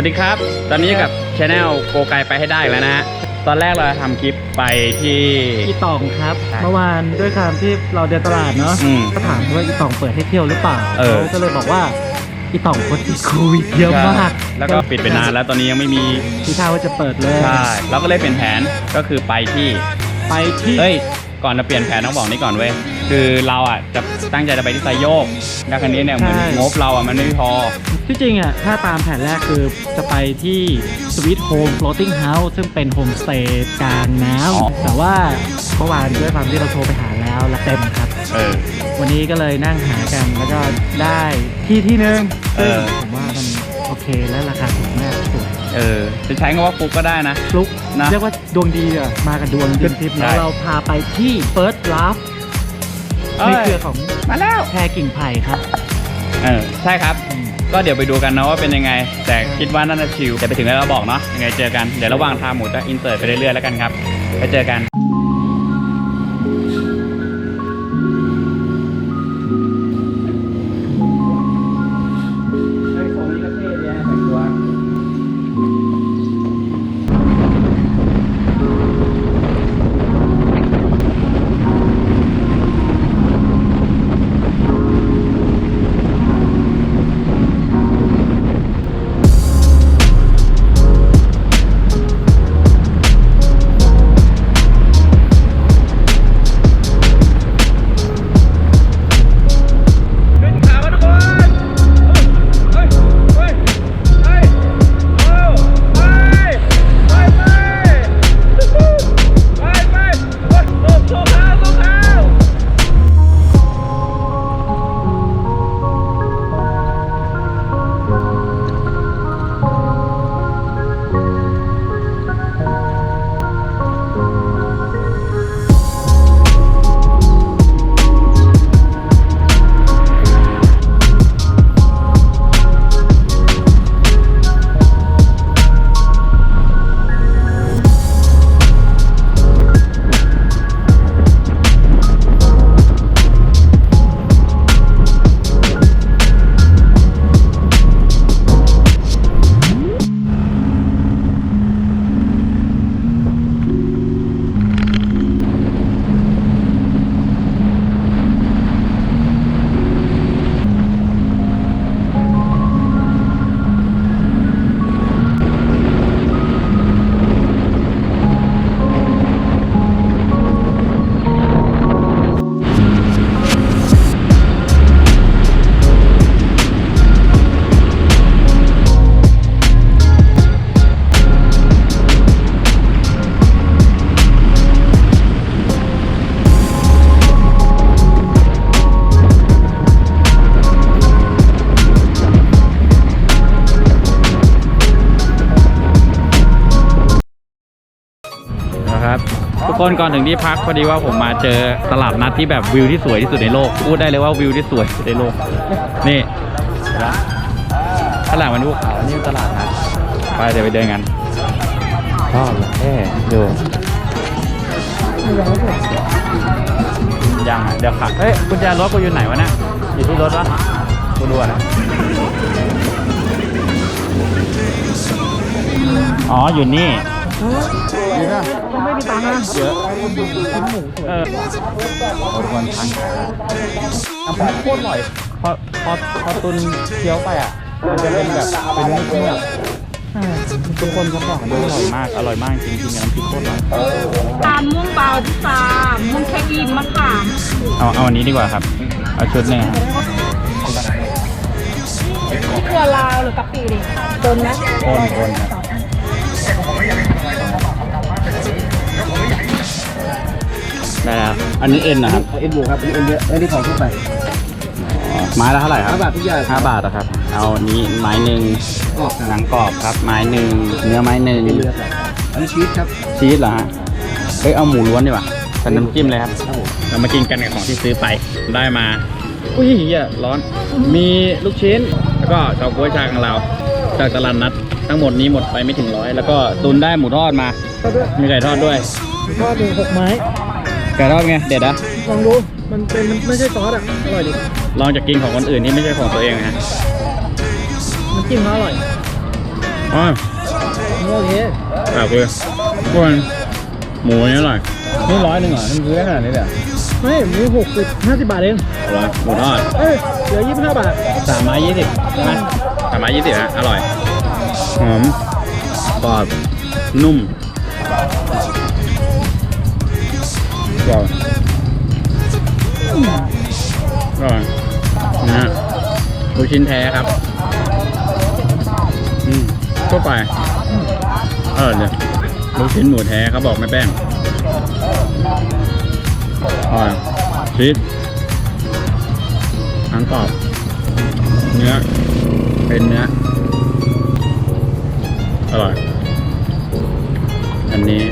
วัสดีครับ ตอนนี้กับช anel โกไกไปให้ได้อีกแล้วนะฮะ ตอนแรกเราทำคลิปไปที่ อีตองครับ ใช่เมื่อวานด้วยความที่เราเดินตลาดเนาะอืมก็ถามว่าอีตองเปิดให้เที่ยวหรือเปล่าเออก็เลยบอกว่าอีตองคนติดโควิดเยอะมากแล้วก็ปิดไปนานแล้วตอนนี้ยังไม่มีที่ท่าว่าจะเปิดเลยใช่เราก็เลยเปลี่ยนแผนก็คือไปที่ ไปที่เฮ้ย ก่อนจะเปลี่ยนแผนต้องบอกนี้ก่อนเว้ย คือเราอะจะตั้งใจจะไปที่ไซโยกแล้วครั้นี้เนี่ยเหมือนงบเราอะมันไม่พอ ที่จริงอะถ้าตามแผนแรกคือจะไปที่ Sweet Home Floating House ซึ่งเป็นโฮมสเตย์กลางน้อ๋อำแต่ว่าเมื่อวานด้วยความที่เราโทรไปหาแล้วและเต็มครับ เออ วันนี้ก็เลยนั่งหากันแล้วก็ได้ที่ที่หนึ่งเอซึ่งอ ผมว่ามันโอเคและราคาถูกมากสวยเออ จะใช้คำว่าฟุกก็ได้นะ ฟลุกนะ เรียกว่าดวงดีอะมากันดวงดีทิพย์ใช่แล้วเราพาไปที่ First Love เอ้ในยเครือของ มาแล้ว แพรกิ่งไผ่ครับ เออใช่ครับ ก็เดี๋ยวไปดูกันนะว่าเป็นยังไง แต่คิดว่าน่าจะชิลแต่ไปถึงแล้วเราบอกเนาะยังไงเจอกันเดี๋ยวระหว่างทางหมูจะอินเสิร์ตไปเรื่อยๆแล้วกันครับไปเจอกัน คนก่อนถึงที่พักพอดีว่าผมมาเจอตลาดนัดที่แบบวิวที่สวยที่สุดในโลกพูดได้เลยว่าวิวที่สวยที่สุดในโลกนี่เห็นะข้างหลังมันภูเขานี่ตลาดนัดไปเดี๋ยวไปเดินกันชอบเลยเอ๊ดูยังอะเดี๋ยวขับเฮ้ยกุญแจรถกูอยู่ไหนวะเนี่ยอยู่ที่รถวะกูดูนะอ๋ออยู่นี่ ยังไม่มีตังค์นะเยอะเออโอ้ทุกคนทานขาน้ำปลาโคตรอร่อยพอพอพอตุนเคี้ยวไปอะ มันจะเป็นแบบเป็นเนื้อเนื้อทุกคนเขาบอกว่าอร่อยมาก อร่อยมากจริงๆกับน้ำพริกโคตรอร่อยตามม่วงเบาที่ตาม่วงเช็คอินมะขามเอาเอาอันนี้ดีกว่าครับ เอาชุดหนึ่งครับนี่เกลือลาวหรือกะปิดิต้นนะโอนโอนครับ ได้แล้วอันนี้เอ็นนะครับเอ็นบูครับเอ็นเยอะเอ็นที่ของทั่วไปอ๋อไม้ละเท่าไหร่ครับห้าบาททุกอย่างห้าบาทอะครับ เอาอันนี้ไม้หนึ่งออกหนังกรอบครับ ไม้หนึ่งเนื้อไม้หนึ่งเอ็นเรือครับอันนี้ชีสครับชีสเหรอฮะเฮ้ยเอาหมูล้วนดีกว่าใส่น้ำจิ้มเลยครับครับผมเรามากินกันกับของที่ซื้อไปได้มา อุ้ยเหี้ยร้อน มีลูกชิ้น แล้วก็เฉาก๊วยชาของเรา จากตลาดนัด ทั้งหมดนี้หมดไปไม่ถึงร้อยแล้วก็ตุนได้หมูทอดมา มีไก่ทอดด้วยทอดหนึ่งหกไม้ ไก่ทอดไงเด็ดอะลองดู มันเป็นมันไม่ใช่ซอสอะ อร่อยดีลองจากกินของคนอื่นที่ไม่ใช่ของตัวเองนะฮะน้ำจิ้มเขาอร่อยออ๋อโอเคแบบเลยทุกคนหมูนี่อร่อยนี่ร้อยหนึ่งเหรอมันซื้อได้ขนาดนี้เลยเหรอไม่มีหกสิบห้าสิบบาทเองอร่อยหมูทอดเอ้ยเหลือยี่สิบห้าบาทสามไม้ยี่สิบใช่ไหมสามไม้ยี่สิบนะอร่อยหอมกรอบนุ่ม กรอบอร่อยนะฮะลูกชิ้นแท้ครับอืมทั่วไปอร่อยเลยลูกชิ้นหมูแท้เขาบอกไม่แป้งอร่อยชีสหนังกรอบเนื้อเป็นเนื้ออร่อย อันนี้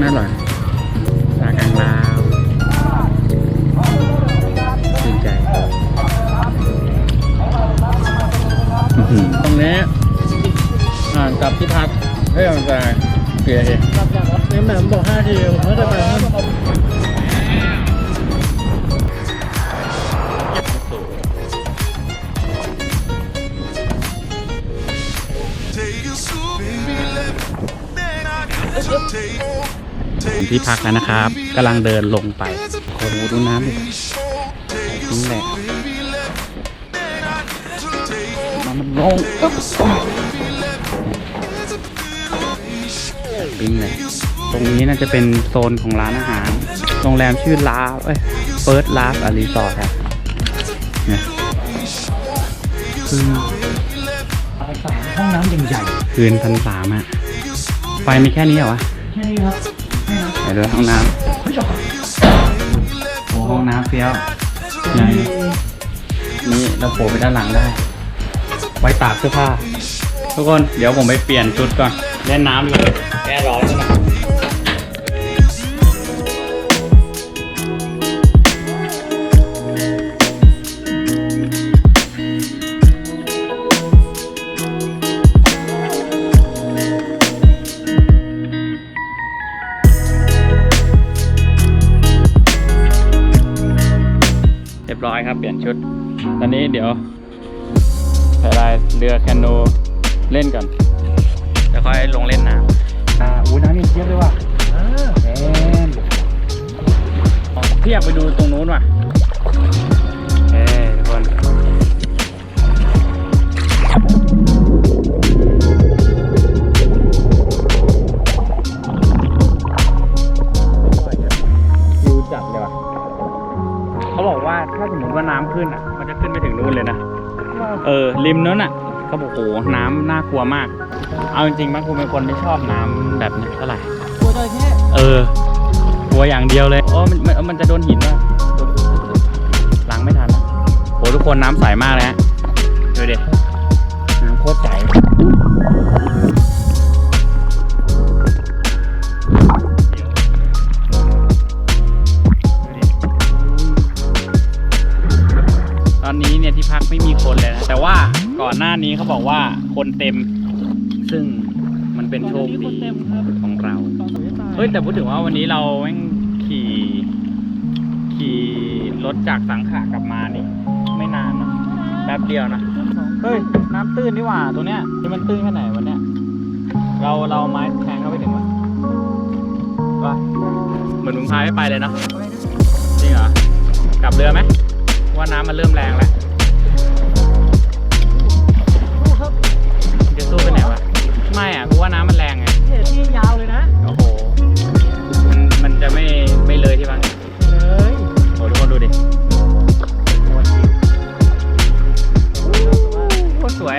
น่าอร่อยลากลางลาวชื่นใจอื้อหือตรงนี้อ่านกับที่พักให้กำลังใจเสียเองกลับจากเนี่ยแหม่มบอกห้าทีผมก็จะไปห้า ถึงที่พักแล้วนะครับกำลังเดินลงไปโอ้โหดูน้ำดินี่แหละน้ำมันลงปึ๊บปิ้งเลยตรงนี้น่าจะเป็นโซนของร้านอาหาร โรงแรมชื่อลาเอ้ยเฟิร์สลาฟอารีสอร์ทครับเนี่ยคือห้องน้ำใหญ่คืนพันสามอะไฟมีแค่นี้เหรอวะๆแค่นี้ครับ ไปดูห้องน้ำโอ้ห้องน้ำเฟี้ยวใหญ่นี่เราโผล่ไปด้านหลังได้ ไว้ตากเสื้อผ้า ทุกคน เดี๋ยวผมไปเปลี่ยนชุดก่อนเล่นน้ำเลยแก้ร้อน เดี๋ยวไปลายเรือแคนูเล่นก่อนเดี๋ยวค่อยลงเล่นน้ำอ่าอู้น้ำเย็นเทียบเลยว่ะแอนเทียบไปดูตรงนู้นว่ะ เออริมนั้นอะเขาบอกโหน้ำน่ากลัวมาก เอาจริงๆบางคนเป็นคนไม่ชอบน้ำแบบนี้เท่าไหร่กลัวจระเข้เออกลัวอย่างเดียวเลยโอ้มันมันมันจะโดนหินว่ะล้างไม่ทันนะโหทุกคนน้ำใสมากเลยฮะดูดิ เขาบอกว่าคนเต็ม ซึ่งมันเป็นโชคดีเต็มครับของเราตอนสุดท้ายเฮ้ยแต่พูดถึงว่าวันนี้เราแม่งขี่ ขี่รถจากสังขะกลับมานี่ ไม่นานนะแป๊บเดียวนะ เฮ้ย น้ำตื้นนี่หว่าตรงเนี้ยนี่มันตื้นแค่ไหนวันเนี้ยเราเราไม้แทงเข้าไปถึงวะวะเหมือนมึงพายไม่ไปเลยเนาะจริงเหรอกลับเรือไหมว่าน้ำมันเริ่มแรงแล้ว มึงจะสู้ไปไหนวะ ไม่อะกูว่าน้ำมันแรงไงเหตุที่ยาวเลยนะ โอ้โห มันมันจะไม่ไม่เลยที่บ้านเลยโอ้ทุกคนดูดิโคตรชิวโคตรสวย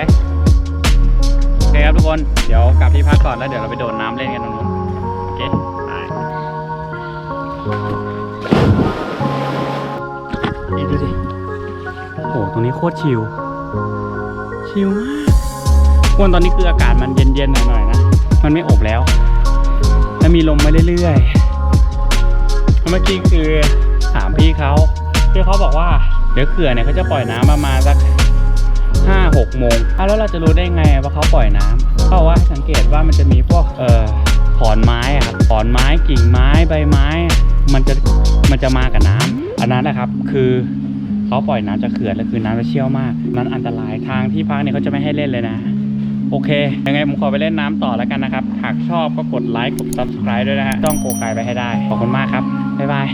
โอเคครับทุกคน เดี๋ยวกลับที่พักก่อนแล้วเดี๋ยวเราไปโดดน้ำเล่นกันตรงนู้นโอเคไป นี่ดูดิโอ้โหตรงนี้โคตรชิล ชิลมาก ทุกคนตอนนี้คืออากาศมันเย็นๆหน่อยๆนะ มันไม่อบแล้ว แล้วมีลมมาเรื่อยๆ เมื่อกี้คือถามพี่เขาพี่เขาบอกว่าเดี๋ยวเขื่อนเนี่ยเขาจะปล่อยน้ำประมาณสักห้าหกโมงอ้าวแล้วเราจะรู้ได้ไงว่าเขาปล่อยน้ำเขาบอกว่าให้สังเกตว่ามันจะมีพวกเอ่อขอนไม้อะครับขอนไม้กิ่งไม้ใบไม้ มันจะมันจะมากับน้ำอันนั้นนะครับคือเขาปล่อยน้ำจากเขื่อนแล้วคือน้ำจะเชี่ยวมากนั้นอันตรายทางที่พักเนี่ยเขาจะไม่ให้เล่นเลยนะ โอเค ยังไงผมขอไปเล่นน้ำต่อแล้วกันนะครับ หากชอบก็กดไลค์กด subscribe ด้วยนะฮะต้องโกรายไปให้ได้ ขอบคุณมากครับ บ๊ายบาย